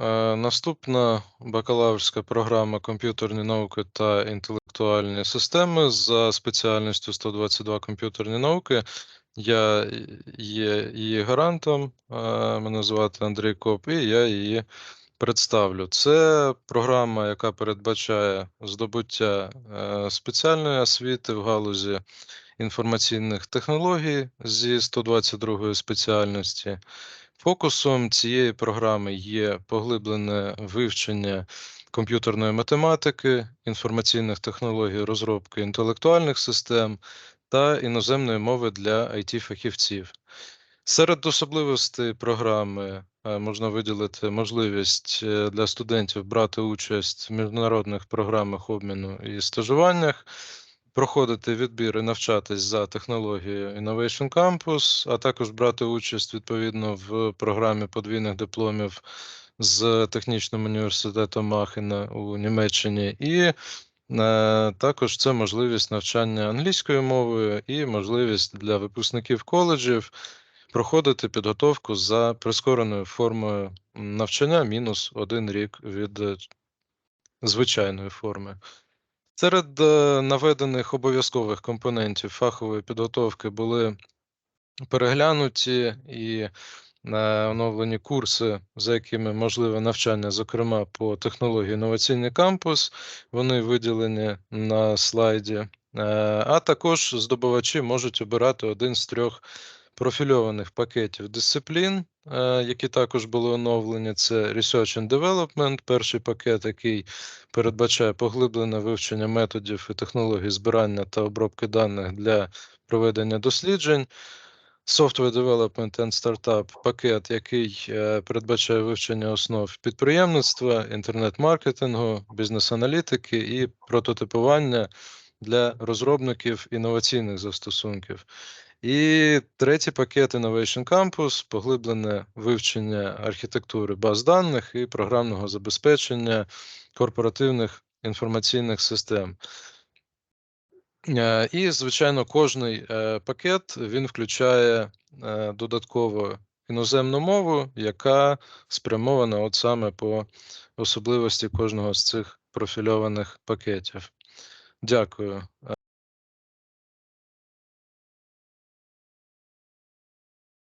Е, Наступна бакалаврська програма комп'ютерні науки та інтелектуальні системи за спеціальністю 122 комп'ютерні науки. Я є її гарантом. е, Мене звати Андрій Коп, і я її представлю. Це програма, яка передбачає здобуття е, спеціальної освіти в галузі інформаційних технологій зі 122 спеціальності. Фокусом цієї програми є поглиблене вивчення комп'ютерної математики, інформаційних технологій, розробки інтелектуальних систем та іноземної мови для IT-фахівців. Серед особливостей програми е, можна виділити можливість е, для студентів брати участь в міжнародних програмах обміну і стажуваннях, проходити відбір і навчатись за технологією Innovation Campus, а також брати участь відповідно в програмі подвійних дипломів з технічним університетом Махена у Німеччині, і е, також це можливість навчання англійською мовою і можливість для випускників коледжів проходити підготовку за прискореною формою навчання мінус один рік від е, звичайної форми. Серед е, наведених обов'язкових компонентів фахової підготовки були переглянуті і е, оновлені курси, за якими можливе навчання, зокрема по технології інноваційний кампус. Вони виділені на слайді. Е, А також здобувачі можуть обирати один з трьох профільованих пакетів дисциплін, які також були оновлені. Це Research and Development, перший пакет, який передбачає поглиблене вивчення методів і технологій збирання та обробки даних для проведення досліджень. Software Development and Startup пакет, який е, передбачає вивчення основ підприємництва, інтернет-маркетингу, бізнес-аналітики і прототипування для розробників інноваційних застосунків. І третій пакет Innovation Campus поглиблене вивчення архітектури баз даних і програмного забезпечення корпоративних інформаційних систем. Е, І, звичайно, кожний е, пакет він включає е, додатково іноземну мову, яка спрямована от саме по особливості кожного з цих профільованих пакетів. Дякую.